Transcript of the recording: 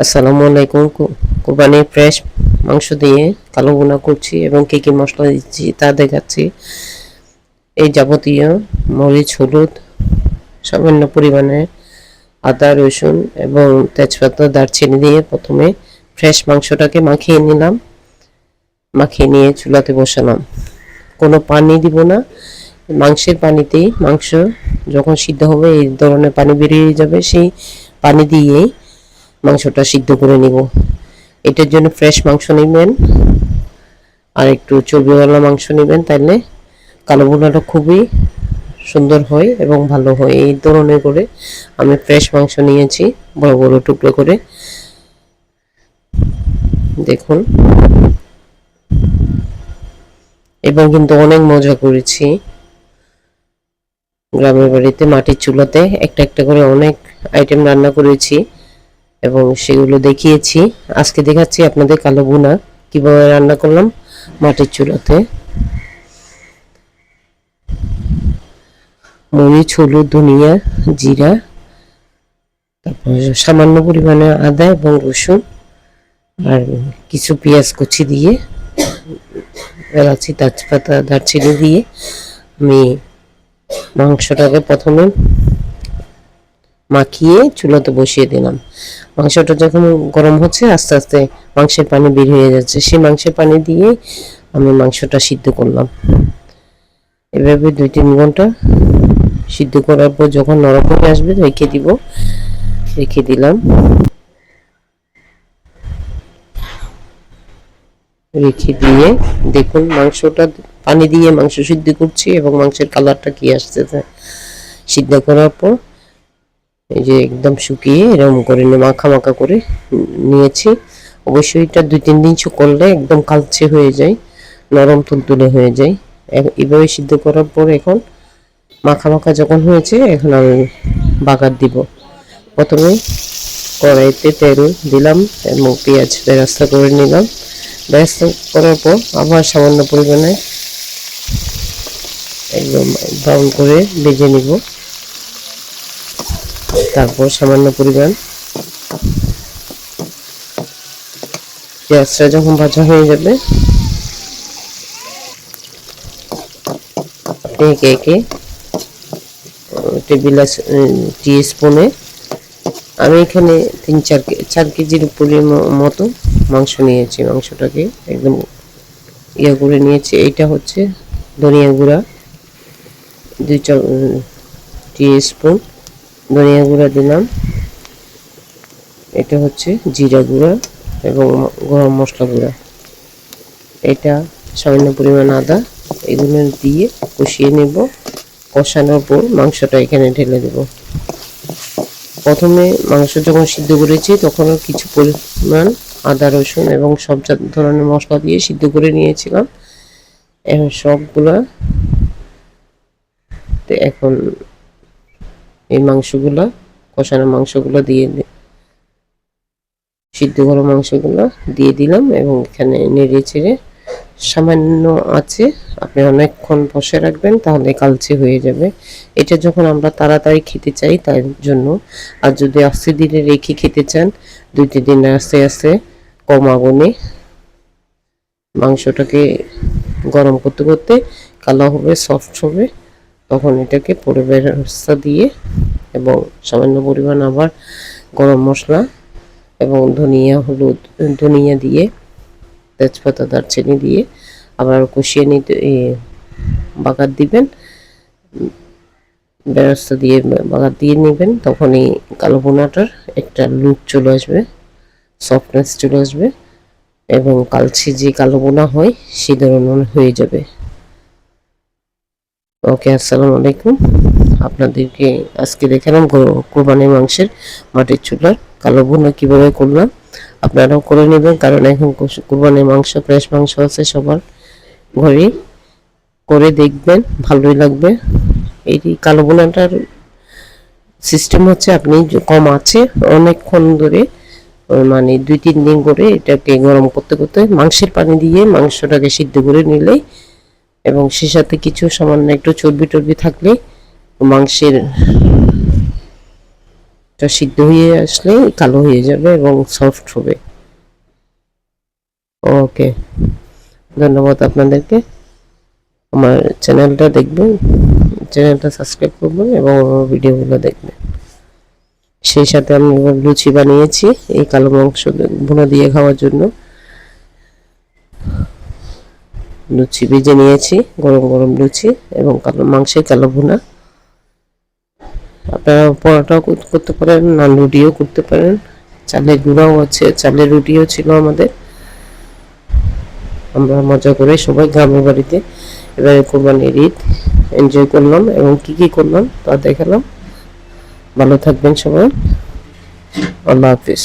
আসসালামু আলাইকুম। কুরবানির ফ্রেশ মাংস দিয়ে কালো বোনা করছি এবং কী কী মশলা দিচ্ছি তা দেখাচ্ছি। এই যাবতীয় মরিচ, হলুদ, সামান্য পরিমাণে আদা, রসুন এবং তেজপাতা, দারচিনি দিয়ে প্রথমে ফ্রেশ মাংসটাকে মাখিয়ে নিলাম। মাখিয়ে নিয়ে চুলাতে বসালাম। কোনো পানি দিব না। মাংসের পানিতেই মাংস যখন সিদ্ধ হবে এই ধরনের পানি বেরিয়ে যাবে। সেই পানি দিয়েই মাংসটা সিদ্ধ করে নিব। এটার জন্য ফ্রেশ মাংস নেবেন। আর একটু চর্বিওয়ালা মাংস নেবেন তাহলে কালো বোনাটা খুবই সুন্দর হয় এবং ভালো হয়। এই ধরনের করে আমি ফ্রেশ মাংস নিয়েছি, বড় বড় টুকরো করে। দেখুন। এবং কিন্তু অনেক মজা করেছি। গ্রামের বাড়িতে মাটির চুলাতে একটা একটা করে অনেক আইটেম রান্না করেছি। এবং সেগুলো দেখিয়েছি। আজকে দেখাচ্ছি আপনাদের কালো বুনা কীভাবে রান্না করলাম? মাটির চুলাতে। মরিচ, হলুদ, ধনিয়া, জিরা, তারপর সামান্য পরিমাণে আদা এবং রসুন, আর কিছু পেঁয়াজ কুচি দিয়ে, এলাচি, তেজপাতা, দারচিনি দিয়ে আমি মাংসটাকে প্রথমে মাখিয়ে চুলাতে বসিয়ে দিলাম। মাংসটা যখন গরম হচ্ছে, আস্তে আস্তে মাংসের পানি বের হয়ে যাচ্ছে। সেই মাংসের পানি দিয়ে আমি মাংসটা সিদ্ধ করলাম। এভাবে দুই তিন ঘণ্টা সিদ্ধ করার পর যখন নরম হয়ে আসবে, রেখে দিব। রেখে দিলাম। রেখে দিয়ে দেখুন মাংসটা, পানি দিয়ে মাংস সিদ্ধ করছি এবং মাংসের কালারটা কি আসতেছে। সিদ্ধ করার পর এই যে একদম শুকিয়ে এরকম করে মাখা মাখা করে নিয়েছি। অবশ্যই এটা দুই তিন দিন করলে একদম কালচে হয়ে যায়, নরম তুলতুলে হয়ে যায়। এভাবে সিদ্ধ করার পর এখন মাখা মাখা যখন হয়েছে, এখন আমি বাগার দিব। প্রথমে কড়াইতে তেল দিলাম এবং পেঁয়াজ বেরাস্তা করে নিলাম। বেরাস্তা করার পর আবার সামান্য পরিমাণে একদম ব্রাউন করে ভেজে নিব। তারপর সামান্য পরিমাণ পেঁয়াজটা যখন ভাজা হয়ে যাবে, একে একে টেবিল টি স্পুনে আমি এখানে তিন চার চার কেজির উপরে মতো মাংস নিয়েছি। মাংসটাকে একদম ইয়ে করে নিয়েছি। এইটা হচ্ছে ধনিয়া গুঁড়া, দুই চা টি স্পুন ধনিয়া গুঁড়া দিলাম। এটা হচ্ছে জিরা গুঁড়া এবং গরম মশলা গুঁড়া। এটা সামান্য পরিমাণ আদা, এগুলো দিয়ে কষিয়ে নেব। কষানোর পর মাংসটা এখানে ঢেলে দেব। প্রথমে মাংস যখন সিদ্ধ করেছি, তখন কিছু পরিমাণ আদা, রসুন এবং সব ধরনের মশলা দিয়ে সিদ্ধ করে নিয়েছিলাম। এখন সবগুলা এখন এই মাংসগুলো, কষানো মাংসগুলো দিয়ে সিদ্ধ করা মাংসগুলো দিয়ে দিলাম এবং এখানে নেড়ে চেড়ে সামান্য আছে, আপনি অনেকক্ষণ বসে রাখবেন তাহলে কালচে হয়ে যাবে। এটা যখন আমরা তাড়াতাড়ি খেতে চাই তার জন্য, আর যদি আস্তে দিনে রেখে খেতে চান দুই তিন দিন আস্তে আস্তে কম আগুনে মাংসটাকে গরম করতে করতে কালো হবে সফট হবে। তখন এটাকে পরিবের ব্যবস্থা দিয়ে এবং সামান্য পরিমাণ আবার গরম মশলা এবং ধনিয়া, হলুদ, ধনিয়া দিয়ে, তেজপাতা, দারচিনি দিয়ে আবার কষিয়ে নিতে বাগার দিবেন। ব্যবস্থা দিয়ে বাগার দিয়ে নেবেন। তখন এই কালো বোনাটার একটা লুক চলে আসবে সফটনেস চলে আসবে এবং কালচে যে কালো বোনা হয় সেই ধরনের হয়ে যাবে। ওকে, আসসালামু আলাইকুম। আপনাদেরকে আজকে দেখালাম কোরবানির মাংসের মাটির চুলার কালো বোনা কীভাবে করলাম। আপনারাও করে নেবেন, কারণ এখন কোরবানির মাংস, ফ্রেশ মাংস আছে সবার ঘরে। করে দেখবেন, ভালোই লাগবে। এই কালো বোনাটার সিস্টেম হচ্ছে, আপনি কম আছে, অনেকক্ষণ ধরে মানে দুই তিন দিন করে এটাকে গরম করতে করতে মাংসের পানি দিয়ে মাংসটাকে সিদ্ধ করে নিলেই এবং সে সাথে কিছু সামান্য একটু চর্বি টর্বি থাকলে মাংসের সিদ্ধ হয়ে আসলে কালো হয়ে যাবে এবং সফট হবে। ওকে। ধন্যবাদ আপনাদেরকে। আমার চ্যানেলটা দেখবেন, চ্যানেলটা সাবস্ক্রাইব করবেন এবং আমার ভিডিওগুলো দেখবেন। সেই সাথে আমি লুচি বানিয়েছি, এই কালো মাংস ভুনা দিয়ে খাওয়ার জন্য। লুচি ভেজে নিয়েছি, গরম গরম লুচি এবং কালো মাংসের কালো ভুনা। আপনারা পরোটাও করতে পারেন, নান রুটিও করতে পারেন। চালের গুঁড়াও আছে, চালের রুটিও ছিল আমাদের। আমরা মজা করে সবাই গ্রামের বাড়িতে এবারে কোরবানির ঈদ এনজয় করলাম এবং কি কি করলাম তা দেখালাম। ভালো থাকবেন সবাই। আল্লাহ হাফিজ।